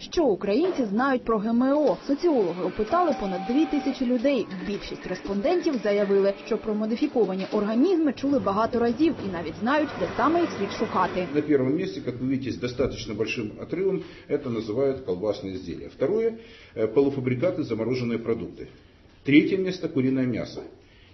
Що українці знають про ГМО? Соціологи опитали понад дві тисячі людей. Більшість респондентів заявили, що про модифіковані організми чули багато разів і навіть знають, де саме їх слід шукати. На первом месте, как вы видите, с достаточно большим отрывом, это называют колбасные изделия. Второе э, – полуфабрикаты, замороженные продукты. Третье место – куриное мясо.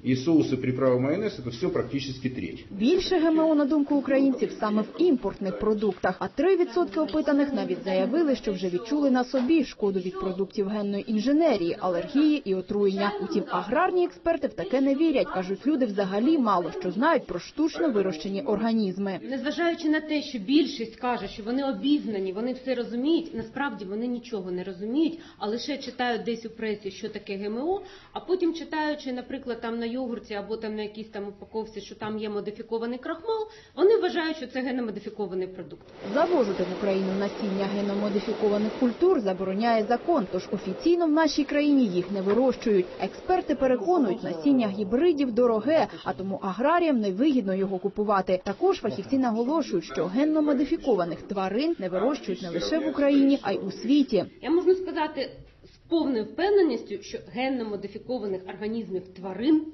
И соусы, приправы, майонез – это все практически треть. Більше ГМО, на думку українців, саме в імпортних продуктах. А 3% опитаних навіть заявили, що вже відчули на собі шкоду від продуктів генної інженерії, алергії і отруєння. Утім, аграрні експерти в таке не вірять. кажуть, люди взагалі мало що знають про штучно вирощені організми. Незважаючи на те, що більшість каже, що вони обізнані, вони все розуміють. Насправді вони нічого не розуміють, а лише читають десь у пресі, що таке ГМО. А потім читаючи, наприклад, там на йогурті або там на якійсь там упаковці, що там є модифікований крахмал, вони вважають, що це геномодифікований продукт. Завозити в Україну насіння геномодифікованих культур забороняє закон, тож офіційно в нашій країні їх не вирощують. Експерти переконують, насіння гібридів дороге, а тому аграріям невигідно його купувати. Також фахівці наголошують, що генно-модифікованих тварин не вирощують не лише в Україні, а й у світі. Я можу сказати з повною впевненістю, що генно модифікованих організмів тварин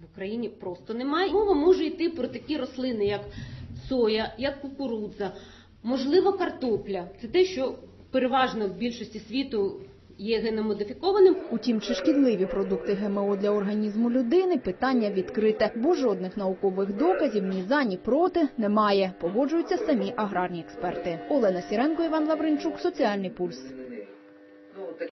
в Україні просто немає. Мова може йти про такі рослини, як соя, як кукурудза, можливо, картопля. Це те, що переважно в більшості світу є геномодифікованим. Утім, чи шкідливі продукти ГМО для організму людини питання відкрите, бо жодних наукових доказів ні за, ні проти немає. Погоджуються самі аграрні експерти. Олена Сіренко, Іван Лавринчук, Соціальний пульс.